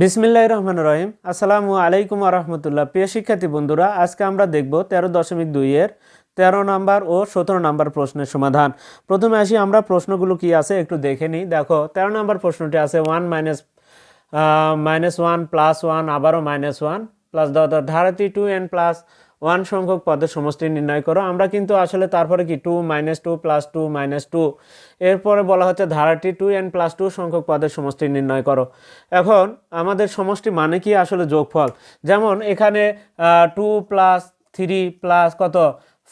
বিসমিল্লাহ রহমান রহিম। আসসালামু আলাইকুম আহমতুল্লাহ প্রিয় শিক্ষার্থী বন্ধুরা, আজকে আমরা দেখব তেরো দশমিক দুইয়ের তেরো নাম্বার ও সতেরো নাম্বার প্রশ্নের সমাধান। প্রথমে আসি আমরা, প্রশ্নগুলো কি আছে একটু দেখে নিই। দেখো, তেরো নাম্বার প্রশ্নটি আছে one minus minus one plus one আবারও মাইনাস ওয়ান প্লাস ধারাতি টু এন প্লাস ওয়ান সংখ্যক পদের সমষ্টি নির্ণয় করো। আমরা কিন্তু আসলে তারপরে কি two minus two plus two minus two এরপরে বলা হচ্ছে ধারাটি টু এন প্লাস টু সংখ্যক পদের সমষ্টি নির্ণয় করো। এখন আমাদের সমষ্টি মানে কি আসলে যোগফল? যেমন এখানে টু প্লাস থ্রি প্লাস কত?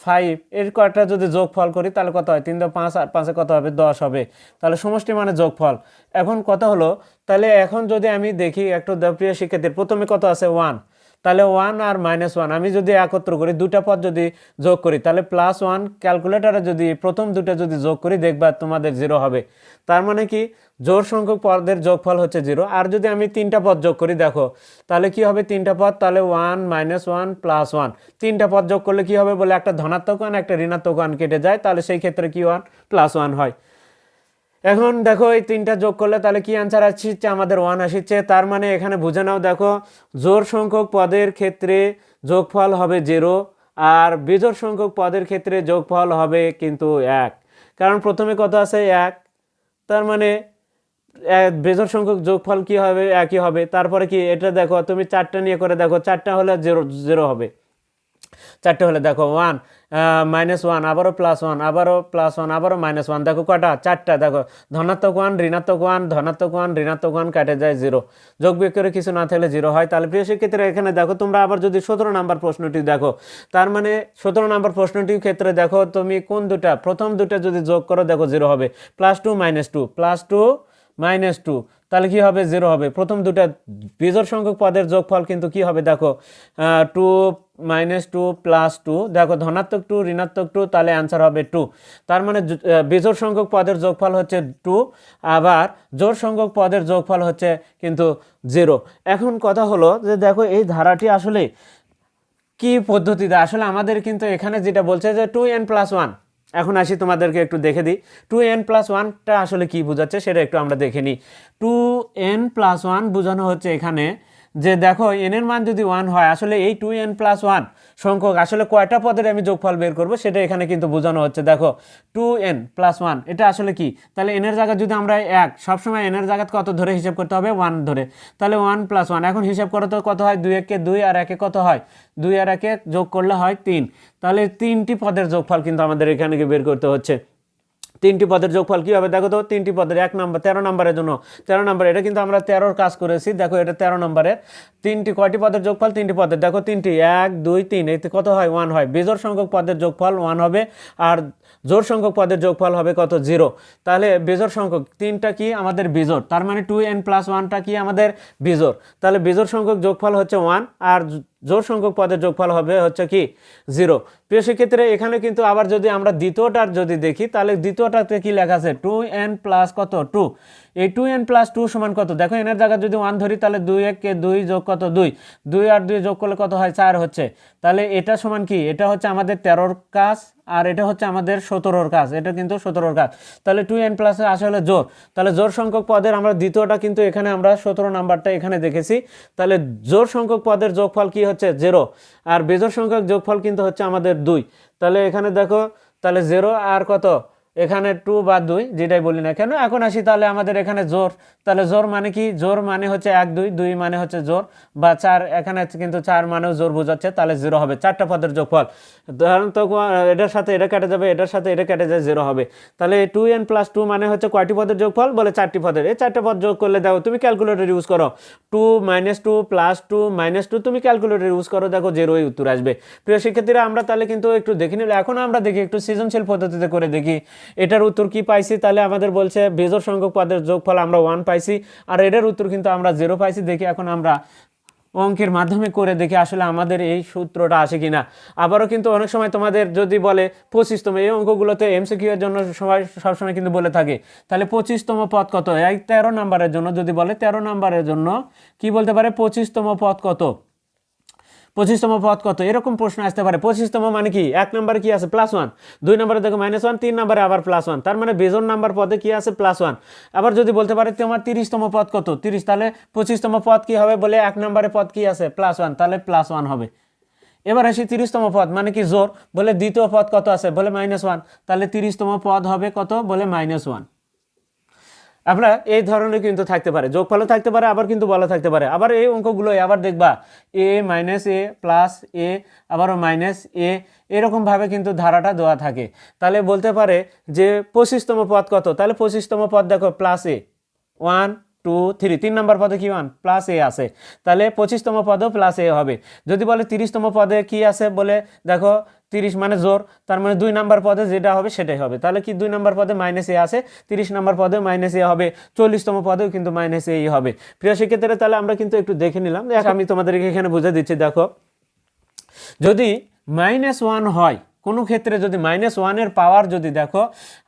ফাইভ এর কয়টা যদি যোগফল করি তাহলে কত হয়? তিন দশ পাঁচ, আর পাঁচে কত হবে? দশ হবে। তাহলে সমষ্টি মানে যোগফল। এখন কত হলো? তাহলে এখন যদি আমি দেখি একটু দ- প্রিয় শিক্ষার্থীর প্রথমে কত আছে? ওয়ান তাহলে ওয়ান আর মাইনাস ওয়ান আমি যদি একত্র করি দুটা পদ যদি যোগ করি, তাহলে প্লাস ওয়ান ক্যালকুলেটারে যদি প্রথম দুটো যদি যোগ করি, দেখবা তোমাদের জিরো হবে। তার মানে কি? জোর সংখ্যক পদের যোগফল হচ্ছে জিরো আর যদি আমি তিনটা পদ যোগ করি, দেখো, তাহলে কি হবে তিনটা পদ? তাহলে one minus one plus one তিনটা পদ যোগ করলে কি হবে বলে? একটা ধনাত্মক ওয়ান একটা ঋণাত্মক ওয়ান কেটে যায়। তাহলে সেই ক্ষেত্রে কি ওয়ান প্লাস ওয়ান হয়। এখন দেখো এই তিনটা যোগ করলে তাহলে কি অ্যান্সার আসছে? আমাদের ওয়ান আসছে। তার মানে এখানে বুঝে নাও, দেখো জোর সংখ্যক পদের ক্ষেত্রে যোগফল হবে জিরো আর বিজোড় সংখ্যক পদের ক্ষেত্রে যোগফল হবে কিন্তু এক। কারণ প্রথমে কত আছে? এক। তার মানে বেজোড় সংখ্যক যোগফল কি হবে? একই হবে। তারপরে কি? এটা দেখো, তুমি চারটা নিয়ে করে দেখো, চারটা হলে জিরো জিরো হবে। চারটে হলে দেখো ওয়ান মাইনাস ওয়ান আবারও প্লাস ওয়ান আবারও প্লাস ওয়ান আবারও মাইনাস ওয়ান দেখো কটা চারটা। দেখো, ধনাত্মক ওয়ান ঋণাত্মক ওয়ান ধনাত্মক ওয়ান ঋণাত্মক ওয়ান কাটে যায় জিরো যোগ বিয়োগ করে কিছু না থাকলে জিরো হয়। তাহলে প্রিয় শিক্ষার্থীরা এখানে দেখো, তোমরা আবার যদি সতেরো নাম্বার প্রশ্নটি দেখো, তার মানে সতেরো নাম্বার প্রশ্নটির ক্ষেত্রে দেখো, তুমি কোন দুটা? প্রথম দুটা যদি যোগ করো, দেখো জিরো হবে। Plus two minus two plus two minus two তাহলে কি হবে? জিরো হবে। প্রথম দুটা বিজোড় সংখ্যক পদের যোগফল কিন্তু কি হবে? দেখো two minus two plus two দেখো, ধনাত্মক টু ঋণাত্মক টু তাহলে অ্যান্সার হবে টু তার মানে বিজোড় সংখ্যক পদের যোগফল হচ্ছে টু আবার জোড় সংখ্যক পদের যোগফল হচ্ছে কিন্তু জিরো এখন কথা হলো যে, দেখো, এই ধারাটি আসলে কি পদ্ধতিতে? আসলে আমাদের কিন্তু এখানে যেটা বলছে যে টু এন প্লাস ওয়ান এখন আসি তোমাদেরকে একটু দেখে দিই। টু এন প্লাস ওয়ানটা আসলে কী বোঝাচ্ছে সেটা একটু আমরা দেখে নিই। টু এন প্লাস ওয়ান বোঝানো হচ্ছে এখানে যে দেখো এন এর মান যদি ওয়ান হয়, আসলে এই টু এন প্লাস ওয়ান সংখ্যক, আসলে কয়টা পদের আমি যোগফল বের করব সেটা এখানে কিন্তু বোঝানো হচ্ছে। দেখো টু এন প্লাস ওয়ান এটা আসলে কি? তাহলে এনের জায়গায় যদি আমরা এক, সবসময় এনের জায়গায় কত ধরে হিসাব করতে হবে? ওয়ান ধরে। তাহলে ওয়ান প্লাস ওয়ান এখন হিসাব করো তো কত হয়? দুই একে দুই আর একে কত হয়? দুই আর একে যোগ করলে হয় তিন। তাহলে তিনটি পদের যোগফল কিন্তু আমাদের এখানে বের করতে হচ্ছে। তিনটি পদের যোগফল কী হবে দেখো তো, তিনটি পদের, এক নম্বর, তেরো নম্বরের জন্য। তেরো নম্বর, এটা কিন্তু আমরা তেরোর কাজ করেছি। দেখো, এটা তেরো নম্বরের। তিনটি, কয়টি পদের যোগফল? তিনটি পদের। দেখো, তিনটি, এক, দুই, তিন, এতে কত হয়? ওয়ান হয়। বেজোর সংখ্যক পদের যোগফল ওয়ান হবে, আর জোর সংখ্যক পদের যোগফল হবে কত? জিরো। তাহলে বেজোর সংখ্যক, তিনটা কি আমাদের বেজোর তার মানে টু এন প্লাস ওয়ানটা কি আমাদের বেজোর তাহলে বেজোর সংখ্যক যোগফল হচ্ছে ওয়ান আর জোর সংখ্যক পদের যোগফল হবে হচ্ছে কি? জিরো। প্রিয় সেক্ষেত্রে এখানে কিন্তু আবার যদি আমরা দ্বিতীয়টার যদি দেখি, তাহলে দ্বিতীয়টাতে কি লেখা আছে? টু এন প্লাস কত? টু এই টু এন প্লাস টু সমান কত? দেখো এনের জায়গায় যদি ওয়ান ধরি, তাহলে দুই এককে দুই যোগ কত? দুই। দুই আর দুই যোগ করলে কত হয়? চার হচ্ছে। তাহলে এটা সমান কি? এটা হচ্ছে আমাদের তেরোর কাজ, আর এটা হচ্ছে আমাদের সতেরোর কাজ। এটা কিন্তু সতেরোর কাজ। তাহলে টু এন প্লাসে আসলে জোর। তাহলে জোর সংখ্যক পদের আমরা দ্বিতীয়টা কিন্তু এখানে আমরা সতেরো নাম্বারটা এখানে দেখেছি। তাহলে জোর সংখ্যক পদের যোগফল কি হচ্ছে? জেরো আর বেজোর সংখ্যক যোগফল কিন্তু হচ্ছে আমাদের দুই। তাহলে এখানে দেখো, তাহলে জেরো আর কত? এখানে টু বা দুই যেটাই বলি না কেন, এখন আসি তাহলে আমাদের এখানে জোর। তাহলে জোর মানে কি? জোর মানে হচ্ছে এক, দুই দুই মানে হচ্ছে জোর, বা চার, এখানে কিন্তু চার মানেও জোর বোঝাচ্ছে, তাহলে জিরো হবে। চারটা পদের যোগফল। ধরেন তো, এটার সাথে এটা কেটে যাবে, এটার সাথে এটা কেটে যায়, জিরো হবে। তাহলে টু এন প্লাস টু মানে হচ্ছে কয়টি পদের যোগফল? বলে চারটি পদের। এই চারটে পদ যোগ করলে দেখো, তুমি ক্যালকুলেটর ইউজ করো। Two minus two plus two minus two তুমি ক্যালকুলেটর ইউজ করো, দেখো জিরোই উত্তর আসবে। প্রিয় শিক্ষার্থীরা, আমরা তাহলে কিন্তু একটু দেখে নিলে এখন আমরা দেখি, একটু সৃজনশীল পদ্ধতিতে করে দেখি। এটার উত্তর কি পাইছি? তাহলে আমাদের বলছে বেজোর সংখ্যক পদের যোগফল আমরা ওয়ান পাইছি। আর এটার উত্তর কিন্তু আমরা জিরো পাইছি। দেখি এখন আমরা অঙ্কের মাধ্যমে করে দেখি আসলে আমাদের এই সূত্রটা আসে কিনা। আবারও কিন্তু অনেক সময় তোমাদের যদি বলে পঁচিশতম, এই অঙ্কগুলোতে এমসিকিউ এর জন্য সবাই সবসময় কিন্তু বলে থাকে। তাহলে পঁচিশতম পদ কত? এই তেরো নাম্বারের জন্য যদি বলে তেরো নাম্বারের জন্য কি বলতে পারে? পঁচিশতম পদ কত? পঁচিশতম পদ কত? এরকম প্রশ্ন আসতে পারে। পঁচিশতম মানে কি? এক নম্বরে কি আছে? প্লাস ওয়ান দুই নম্বরে দেখো মাইনাস ওয়ান তিন নম্বরে আবার প্লাস ওয়ান তার মানে বেজন নাম্বার পদে কি আছে? প্লাস ওয়ান আবার যদি বলতে পারে, তোমার তিরিশতম পদ কত? তিরিশ, তাহলে পঁচিশতম পদ কি হবে বলে এক নম্বরে পদ কি আছে? প্লাস ওয়ান তাহলে প্লাস ওয়ান হবে। এবার আসি তিরিশতম পদ মানে কি? জোর। বলে দ্বিতীয় পদ কত আছে? বলে মাইনাস ওয়ান তাহলে তিরিশতম পদ হবে কত? বলে মাইনাস ওয়ান আপনার এই ধরনের কিন্তু থাকতে পারে। যোগফলও থাকতে পারে, আবার কিন্তু বলা থাকতে পারে। আবার এই অঙ্কগুলো আবার দেখবা, এ মাইনাস এ প্লাস এ, আবারও মাইনাস এ, এরকমভাবে কিন্তু ধারাটা দেওয়া থাকে। তাহলে বলতে পারে যে পঁচিশতম পদ কত? তাহলে পঁচিশতম পদ দেখো plus A. One two three তিন নম্বর পদে কি ওয়ান প্লাস এ আছে। তাহলে পঁচিশতম পদেও প্লাস এ হবে। যদি বলে তিরিশতম পদে কি আছে বলে, দেখো, তিরিশ মানে জোর, তার মানে দুই নাম্বার পদে যেটা হবে সেটাই হবে। তাহলে কি দুই নাম্বার পদে মাইনাস এ আছে, তিরিশ নাম্বার পদে মাইনাস এ হবে, চল্লিশতম পদেও কিন্তু মাইনাস এই হবে। প্রিয় সেক্ষেত্রে তাহলে আমরা কিন্তু একটু দেখে নিলাম। দেখ, আমি তোমাদেরকে এখানে বুঝে দিচ্ছি, দেখো। যদি মাইনাস ওয়ান হয়, কোনো ক্ষেত্রে যদি মাইনাস ওয়ানের পাওয়ার যদি দেখো,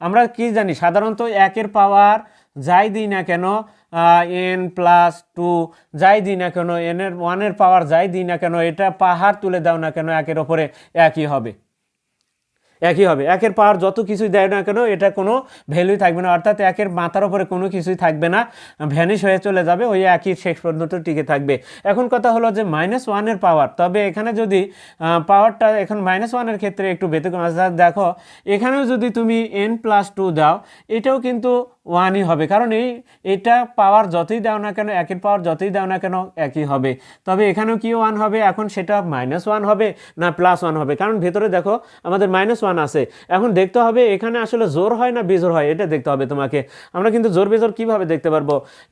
আমরা কি জানি, সাধারণত একের পাওয়ার যাই দিই না কেন এন প্লাস টু যাই দিই না কেন এনের ওয়ানের পাওয়ার যাই দিই না কেন, এটা পাহাড় তুলে দাও না কেন, একের ওপরে একই হবে। একই হবে। একের পাওয়ার যত কিছুই দেয় না কেন, এটা কোনো ভ্যালুই থাকবে না। অর্থাৎ একের মাথার উপরে কোনো কিছুই থাকবে না ভ্যানিশ হয়ে চলে যাবে, ওই একই শেষ পর্যন্ত টিকে থাকবে। এখন কথা হলো যে মাইনাস ওয়ানের পাওয়ার তবে এখানে যদি পাওয়ারটা এখন মাইনাস ওয়ানের ক্ষেত্রে একটু ব্যতিক্রম আছে দেখো, এখানেও যদি তুমি এন প্লাস টু দাও, এটাও কিন্তু ওয়ানই হবে। কারণ এই, এটা পাওয়ার যতই দাও না কেন, একের পাওয়ার যতই দাও না কেন, একই হবে। তবে এখানেও কি ওয়ান হবে? এখন সেটা মাইনাস ওয়ান হবে না প্লাস ওয়ান হবে? কারণ ভেতরে দেখো, আমাদের মাইনাস ওয়ান আছে। এখন দেখতে হবে, এখানে আসলে জোর হয় না বেজোর হয়? এটা দেখতে হবে তোমাকে। আমরা কিন্তু জোর বেজোর কীভাবে দেখতে পারব?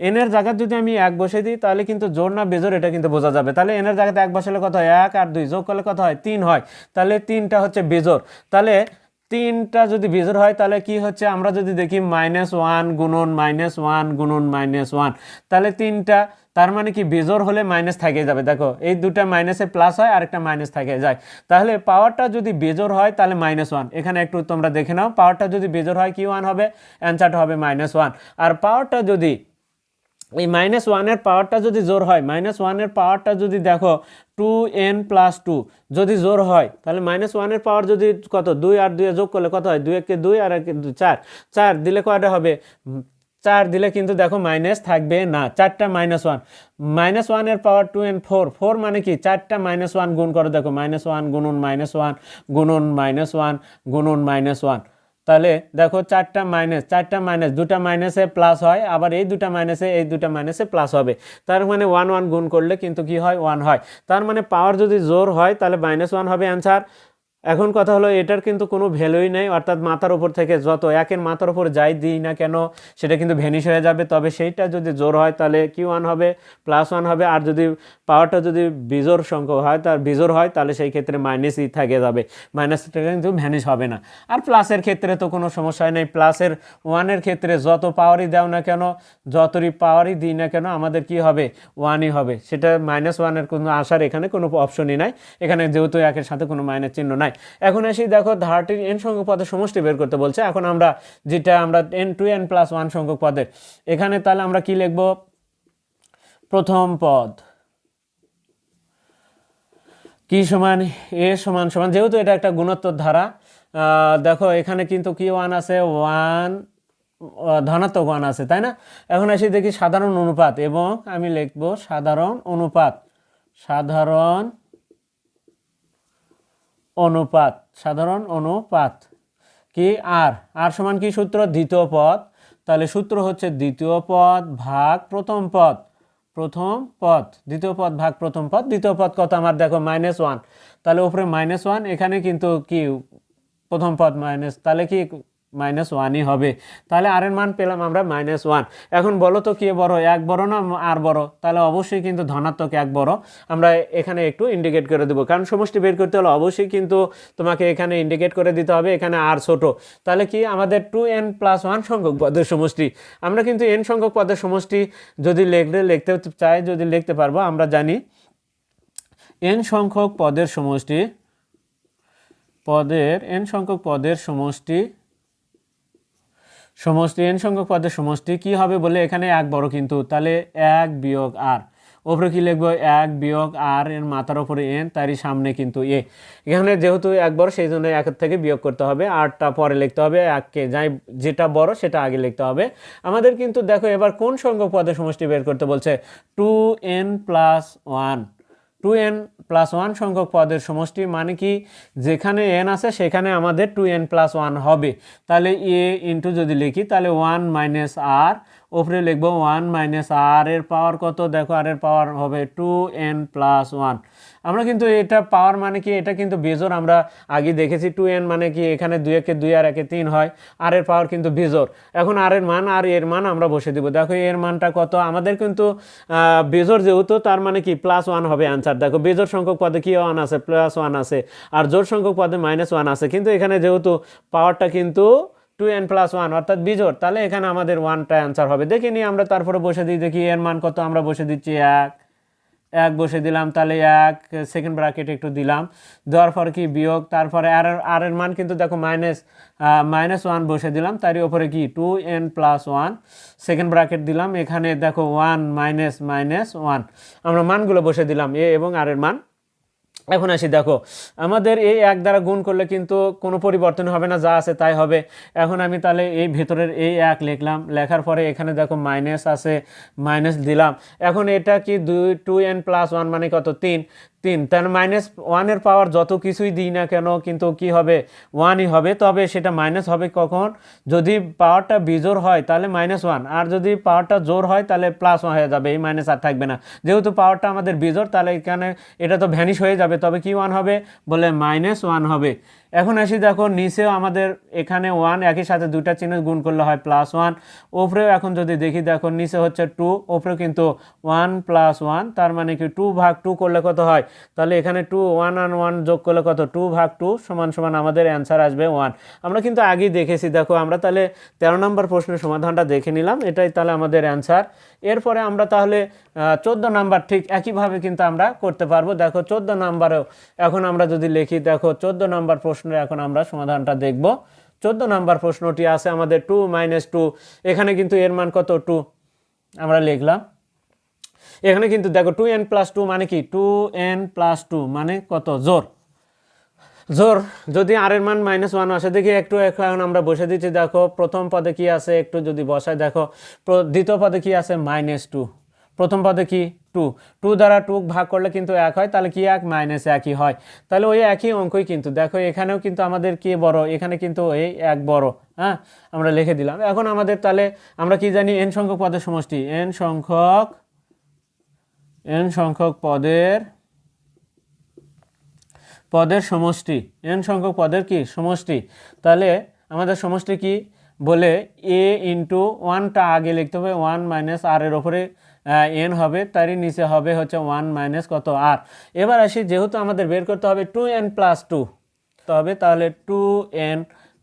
এনের জায়গায় যদি আমি এক বসে দিই, তাহলে কিন্তু জোর না বেজোর, এটা কিন্তু বোঝা যাবে। তাহলে এনের জায়গাতে এক বসালে কত হয়? এক আর দুই যোগ করলে কত হয়? তিন হয়। তাহলে তিনটা হচ্ছে বেজোর। তাহলে তিনটা যদি বেজোর হয়, তাহলে কি হচ্ছে? আমরা যদি দেখি মাইনাস ওয়ান গুণন মাইনাস ওয়ান গুণন মাইনাস ওয়ান তাহলে তিনটা, তার মানে কি বেজোর হলে মাইনাস থাকে যাবে। দেখো, এই দুটা মাইনাসে প্লাস হয় আর একটা মাইনাস থাকে, যায়। তাহলে পাওয়ারটা যদি বেজোর হয়, তাহলে মাইনাস ওয়ান এখানে একটু তোমরা দেখে নাও পাওয়ারটা যদি বেজোর হয়, কি ওয়ান হবে? অ্যান্সারটা হবে মাইনাস ওয়ান আর পাওয়ারটা যদি এই মাইনাস ওয়ানের পাওয়ারটা যদি জোর হয় মাইনাস ওয়ানের পাওয়ারটা যদি দেখো টু এন প্লাস টু যদি জোর হয়, তাহলে মাইনাস ওয়ানের পাওয়ার যদি কত, দুই আর দুই যোগ করলে কত হয়? দুই একে দুই আর একে চার। চার দিলে কয়টা হবে? চার দিলে কিন্তু দেখো মাইনাস থাকবে না, চারটা মাইনাস ওয়ান মাইনাস ওয়ানের power two n four four মানে কি? চারটা মাইনাস ওয়ান গুণ করো দেখো মাইনাস ওয়ান গুণন মাইনাস ওয়ান গুণন মাইনাস ওয়ান গুণন মাইনাস ওয়ান তাহলে দেখো চারটা মাইনাস চারটা মাইনাস দুটা মাইনাসে প্লাস হয়, আবার এই দুটা মাইনাসে এই দুটা মাইনাসে প্লাস হবে। তার মানে ওয়ান ওয়ান গুণ করলে কিন্তু কি হয়? ওয়ান হয়। তার মানে পাওয়ার যদি জোর হয়, তাহলে মাইনাস ওয়ান হবে অ্যান্সার এখন কথা হলো, এটার কিন্তু কোনো ভ্যালুই নেই, অর্থাৎ মাথার উপর থেকে যত একের মাথার উপর যাই দিই না কেন, সেটা কিন্তু ভ্যানিশ হয়ে যাবে। তবে সেইটা যদি জোর হয়, তাহলে কি ওয়ান হবে প্লাস ওয়ান হবে, আর যদি পাওয়ারটা যদি বিজোর সংখ্যক হয়, তার বিজোর হয়, তাহলে সেই ক্ষেত্রে মাইনাসই থাকে যাবে। মাইনাসটা কিন্তু ভ্যানিশ হবে না। আর প্লাসের ক্ষেত্রে তো কোনো সমস্যা নেই। প্লাসের ওয়ানের ক্ষেত্রে যত পাওয়ারই দাও না কেন, যতই পাওয়ারই দিই না কেন, আমাদের কি হবে? ওয়ানই হবে। সেটা মাইনাস ওয়ানের কোনো আসার এখানে কোনো অপশনই নাই। এখানে যেহেতু একের সাথে কোনো মাইনাস চিহ্ন নাই। এখন আসি, দেখো ধারাটির এন সংখ্যক পদের সমষ্টি বের করতে বলছে। এখন আমরা যেটা আমরা n two n plus one সংখ্যক পদের, এখানে তাহলে আমরা কি লিখব? প্রথম পদ। কি সমান? এ সমান সমান, যেহেতু এটা একটা গুণোত্তর ধারা দেখো, এখানে কিন্তু কি ওয়ান আছে? ওয়ান ধনাত্মক ওয়ান আছে, তাই না? এখন আসি দেখি সাধারণ অনুপাত, এবং আমি লিখব সাধারণ অনুপাত। সাধারণ অনুপাত, সাধারণ অনুপাত, কি? আর আর সমান কি সূত্র? দ্বিতীয় পদ। তাহলে সূত্র হচ্ছে দ্বিতীয় পদ ভাগ প্রথম পদ প্রথম পদ, দ্বিতীয় পদ ভাগ প্রথম পদ, দ্বিতীয় পদ কত আমার? দেখো মাইনাস ওয়ান তাহলে উপরে মাইনাস ওয়ান এখানে কিন্তু কি? প্রথম পদ মাইনাস তাহলে কি মাইনাস ওয়ানই হবে। তাহলে আর এর মান পেলাম আমরা মাইনাস ওয়ান এখন বলো তো কে বড়? এক বড় না আর বড়? তাহলে অবশ্যই কিন্তু ধনাত্মক এক বড়। আমরা এখানে একটু ইন্ডিকেট করে দেবো। কারণ সমষ্টি বের করতে হলে অবশ্যই কিন্তু তোমাকে এখানে ইন্ডিকেট করে দিতে হবে, এখানে আর ছোট। তাহলে কি আমাদের টু এন প্লাস ওয়ান সংখ্যক পদের সমষ্টি? আমরা কিন্তু এন সংখ্যক পদের সমষ্টি যদি লিখলে, লিখতে চাই, যদি লিখতে পারব, আমরা জানি এন সংখ্যক পদের সমষ্টি, পদের এন সংখ্যক পদের সমষ্টি সমষ্টি এন সংখ্যক পদের সমষ্টি কি হবে বলে এখানে এক বড় কিন্তু? তাহলে এক বিয়োগ আর ওপরে কি লিখব? এক বিয়োগ আর এর মাথার ওপরে এন তারই সামনে কিন্তু এ এখানে যেহেতু এক বড়, সেই জন্য একের থেকে বিয়োগ করতে হবে। আরটা পরে লিখতে হবে এককে যাই, যেটা বড়, সেটা আগে লিখতে হবে। আমাদের কিন্তু দেখো, এবার কোন সংখ্যক পদের সমষ্টি বের করতে বলছে? Two n plus one two n plus one সংখ্যক পদের সমষ্টি মানে কি? যেখানে এন আছে, সেখানে আমাদের টু এন প্লাস ওয়ান হবে। তাহলে এ ইন্টু যদি লিখি, তাহলে ওয়ান মাইনাস আর ওপরে লিখব ওয়ান মাইনাস আর এর পাওয়ার কত? দেখো আর এর পাওয়ার হবে টু এন প্লাস ওয়ান আমরা কিন্তু এটা পাওয়ার মানে কি? এটা কিন্তু বেজোর আমরা আগে দেখেছি টু এন মানে কি? এখানে দুই একে দুই আর একে তিন হয়। আর এর পাওয়ার কিন্তু বেজোর এখন আর এর মান আর এর মান আমরা বসে দিব। দেখো এর মানটা কত? আমাদের কিন্তু বেজোর যেহেতু, তার মানে কি? প্লাস ওয়ান হবে অ্যান্সার দেখো বেজোর সংখ্যক পদে কি ওয়ান আছে? প্লাস ওয়ান আছে। আর জোর সংখ্যক পদে মাইনাস ওয়ান আছে। কিন্তু এখানে যেহেতু পাওয়ারটা কিন্তু টু এন প্লাস ওয়ান অর্থাৎ বিজোর তাহলে এখানে আমাদের ওয়ানটা অ্যান্সার হবে। দেখে নিই আমরা তারপরে বসে দিই, দেখি এর মান কত, আমরা বসে দিচ্ছি এক। এক বসে দিলাম, তাহলে এক সেকেন্ড ব্র্যাকেট একটু দিলাম। দেওয়ার পর কি বিয়োগ, তারপরে আর আর এর মান কিন্তু দেখো মাইনাস মাইনাস ওয়ান বসে দিলাম, তারই ওপরে কি two n plus one second bracket দিলাম, এখানে দেখো ওয়ান মাইনাস মাইনাস ওয়ান আমরা মানগুলো বসে দিলাম এ এবং আর এর মান। এখন আসি, দেখো, আমাদের এই এক দ্বারা গুণ করলে কিন্তু কোনো পরিবর্তন হবে না, যা আছে তাই হবে। এখন আমি তাহলে এই ভেতরের এই এক লিখলাম, লেখার পরে এখানে দেখো মাইনাস আছে মাইনাস দিলাম। এখন এটা কি দুই টু এন প্লাস ওয়ান মানে কত? তিন। তিন। তার মাইনাস ওয়ানের পাওয়ার যত কিছুই দিই না কেন, কিন্তু কি হবে? ওয়ানই হবে। তবে সেটা মাইনাস হবে কখন? যদি পাওয়ারটা বিজোর হয়, তাহলে মাইনাস ওয়ান আর যদি পাওয়ারটা জোর হয়, তাহলে প্লাস হয়ে যাবে। এই মাইনাস আর থাকবে না। যেহেতু পাওয়ারটা আমাদের বিজোর তাহলে এখানে এটা তো ভ্যানিশ হয়ে যাবে। তবে কি ওয়ান হবে? বলে মাইনাস ওয়ান হবে। এখন আসি দেখো, নিচেও আমাদের এখানে ওয়ান একই সাথে দুটা চিহ্ন গুণ করলে হয় প্লাস ওয়ান ওপরেও এখন যদি দেখি, দেখো, নিচে হচ্ছে টু ওপরেও কিন্তু ওয়ান প্লাস ওয়ান তার মানে কি টু ভাগ টু করলে কত হয়? তাহলে এখানে টু ওয়ান আর ওয়ান যোগ করলে কত? টু ভাগ টু সমান সমান আমাদের অ্যান্সার আসবে ওয়ান আমরা কিন্তু আগেই দেখেছি, দেখো, আমরা তাহলে তেরো নম্বর প্রশ্নের সমাধানটা দেখে নিলাম, এটাই তাহলে আমাদের অ্যান্সার এরপরে আমরা তাহলে চোদ্দ নাম্বার ঠিক একইভাবে কিন্তু আমরা করতে পারব। দেখো, চোদ্দ নাম্বারেও এখন আমরা যদি লিখি, দেখো, চোদ্দ নাম্বার প্রশ্নের এখন আমরা সমাধানটা দেখব। চোদ্দ নাম্বার প্রশ্নটি আছে আমাদের টু মাইনাস টু। এখানে কিন্তু এর মান কত? টু। আমরা লিখলাম। এখানে কিন্তু দেখো, টু এন প্লাস টু মানে কি? টু এন প্লাস টু মানে কত? জোর। জোর, যদি আর এর মান মাইনাস ওয়ান আসে, দেখি একটু এখন আমরা বসে দিচ্ছি, দেখো, প্রথম পদে কি আছে, একটু যদি বসায়, দেখো দ্বিতীয় পদে কি আছে মাইনাস টু প্রথম পদে কি? টু টু দ্বারা টু ভাগ করলে কিন্তু এক হয়, তাহলে কি এক? মাইনাস একই হয়। তাহলে ওই একই অঙ্কই কিন্তু, দেখো, এখানেও কিন্তু আমাদের কি বড়, এখানে কিন্তু এই এক বড় হ্যাঁ? আমরা লিখে দিলাম। এখন আমাদের তাহলে আমরা কি জানি এন সংখ্যক পদের সমষ্টি এন সংখ্যক এন সংখ্যক পদের পদের সমষ্টি। এন সংখ্যক পদের কি? সমষ্টি। তাহলে আমাদের সমষ্টি কি? বলে এ ইন্টু ওয়ানটা আগে লিখতে হবে ওয়ান মাইনাস আর এর ওপরে এন হবে, তারই নিচে হবে হচ্ছে ওয়ান মাইনাস কত আর এবার আসি, যেহেতু আমাদের বের করতে হবে টু এন প্লাস টু তবে তাহলে টু এন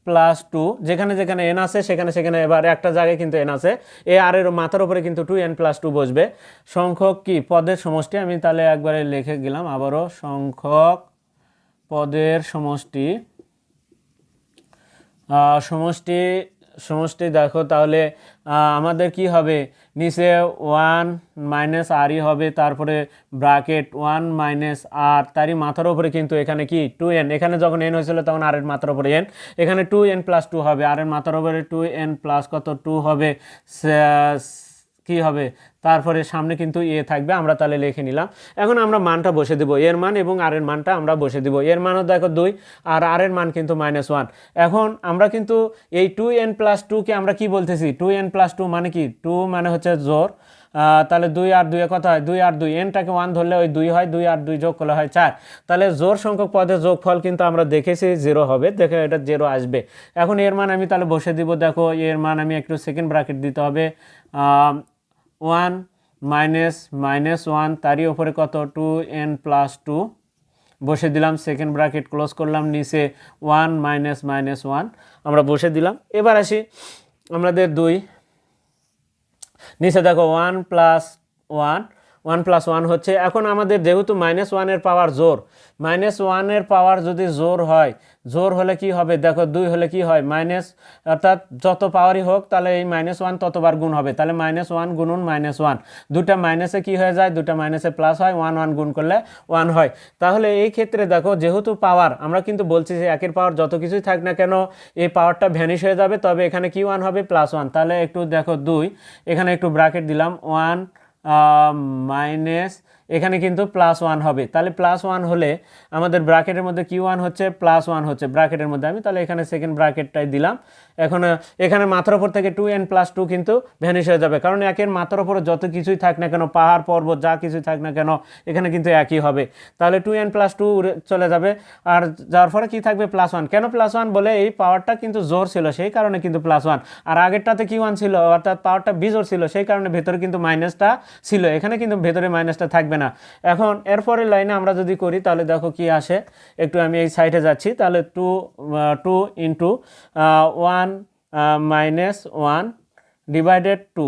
প্লাস টু যেখানে যেখানে এন আছে, সেখানে সেখানে এবার একটা জায়গায় কিন্তু এন আছে। এ আর এর মাথার উপরে কিন্তু টু এন প্লাস টু বসবে। সংখ্যক কি? পদের সমষ্টি, আমি তাহলে একবারে লিখে গেলাম, আবারও সংখ্যক পদের সমষ্টি সমষ্টি সমষ্টি দেখো তাহলে আমাদের কি হবে? নিচে ওয়ান মাইনাস আরই হবে, তারপরে ব্রাকেট ওয়ান মাইনাস আর তারই মাথার উপরে কিন্তু এখানে কি? টু এন এখানে যখন এন হয়েছিল তখন আর এর মাথার উপরে এন এখানে টু এন প্লাস টু হবে আর এর মাথার উপরে টু এন প্লাস কত? টু হবে কি হবে? তারপরে সামনে কিন্তু এ থাকবে, আমরা তাহলে লিখে নিলাম। এখন আমরা মানটা বসে দেবো, এর মান এবং আর এর মানটা আমরা বসে দিব। এর মানও দেখো দুই, আর আর এর মান কিন্তু মাইনাস ওয়ান এখন আমরা কিন্তু এই টু এন প্লাস টুকে আমরা কি বলতেছি? টু এন প্লাস টু মানে কি? টু মানে হচ্ছে জোর তাহলে দুই আর দুই কথা হয়? দুই আর দুই। এনটাকে ওয়ান ধরলে ওই দুই হয়, দুই আর দুই যোগ করলে হয় চার। তাহলে জোর সংখ্যক পদের যোগফল কিন্তু আমরা দেখেছি জিরো হবে। দেখে এটা জিরো আসবে। এখন এর মান আমি তাহলে বসে দিব। দেখো এর মান আমি একটু সেকেন্ড ব্র্যাকেট দিতে হবে। ওয়ান মাইনাস মাইনাস ওয়ান, তারই ওপরে কত? Two n plus two. বসে দিলাম, সেকেন্ড ব্র্যাকেট ক্লোজ করলাম, নিচে ওয়ান মাইনাস মাইনাস ওয়ান। আমরা বসে দিলাম। এবার আসি আমাদের দুই। নিচে দেখো, one plus one one plus one হচ্ছে, এখন আমাদের যেহেতু মাইনাস ওয়ানের পাওয়ার জোর, মাইনাস ওয়ানের পাওয়ার যদি জোর হয়, জোর হলে কি হবে? দেখো, দুই হলে কি হয়? মাইনাস, অর্থাৎ যত পাওয়ারই হোক, তাহলে এই মাইনাস ওয়ান ততবার গুণ হবে। তাহলে মাইনাস ওয়ান গুণুন মাইনাস ওয়ান। দুটা মাইনাসে কি হয়ে যায়? দুটা মাইনাসে প্লাস হয়, ওয়ান ওয়ান গুণ করলে ওয়ান হয়। তাহলে এই ক্ষেত্রে দেখো, যেহেতু পাওয়ার, আমরা কিন্তু বলছি যে একের পাওয়ার যত কিছুই থাক না কেন, এই পাওয়ারটা ভ্যানিশ হয়ে যাবে, তবে এখানে কি ওয়ান হবে? Plus one. তাহলে একটু দেখো, দুই, এখানে একটু ব্রাকেট দিলাম, ওয়ান মাইনাস এখানে কিন্তু প্লাস ওয়ান হবে। তাহলে প্লাস ওয়ান হলে আমাদের ব্র্যাকেটের মধ্যে কি ওয়ান হচ্ছে প্লাস ওয়ান হচ্ছে ব্র্যাকেটের মধ্যে। আমি তাহলে এখানে সেকেন্ড ব্র্যাকেটটাই দিলাম। এখন এখানে মাথার ওপর থেকে টু এন প্লাস টু কিন্তু ভ্যানিশ হয়ে যাবে। কারণ একের মাথার ওপরে যত কিছুই থাক না কেন, পাহাড়, পর্বত, যা কিছুই থাক না কেন, এখানে কিন্তু একই হবে। তাহলে টু এন প্লাস টু চলে যাবে। আর যার ফলে কি থাকবে? প্লাস ওয়ান কেন প্লাস ওয়ান বলে? এই পাওয়ারটা কিন্তু জোর ছিল, সেই কারণে কিন্তু প্লাস ওয়ান আর আগেরটাতে কি ওয়ান ছিল? অর্থাৎ পাওয়ারটা বিজোর ছিল, সেই কারণে ভেতরে কিন্তু মাইনাসটা ছিল। এখানে কিন্তু ভেতরে মাইনাসটা থাকবে না। এখন, এরপরের লাইনে আমরা যদি করি, তাহলে দেখো কি আসে। একটু আমি এই সাইডে যাচ্ছি। তাহলে two two into one minus one divided two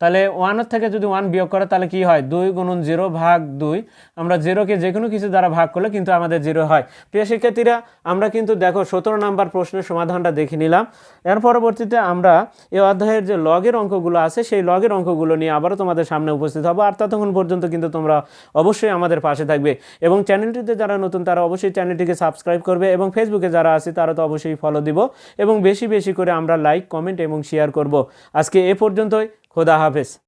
তাহলে ওয়ানের থেকে যদি ওয়ান বিয়োগ করে, তাহলে কি হয়? দুই গুণন জিরো ভাগ দুই। আমরা জিরোকে যে কোনো কিছু দ্বারা ভাগ করলে কিন্তু আমাদের জিরো হয়। প্রিয় শিক্ষার্থীরা, আমরা কিন্তু দেখো সতেরো নাম্বার প্রশ্নের সমাধানটা দেখে নিলাম। এর পরবর্তীতে আমরা এই অধ্যায়ের যে লগের অঙ্কগুলো আছে, সেই লগের অঙ্কগুলো নিয়ে আবারও তোমাদের সামনে উপস্থিত হব। আর ততক্ষণ পর্যন্ত কিন্তু তোমরা অবশ্যই আমাদের পাশে থাকবে। এবং চ্যানেলটিতে যারা নতুন, তারা অবশ্যই চ্যানেলটিকে সাবস্ক্রাইব করবে এবং ফেসবুকে যারা আছে, তারা তো অবশ্যই ফলো দিব। এবং বেশি বেশি করে আমরা লাইক কমেন্ট এবং শেয়ার করব। আজকে এ পর্যন্তই। खुदा हाफिज़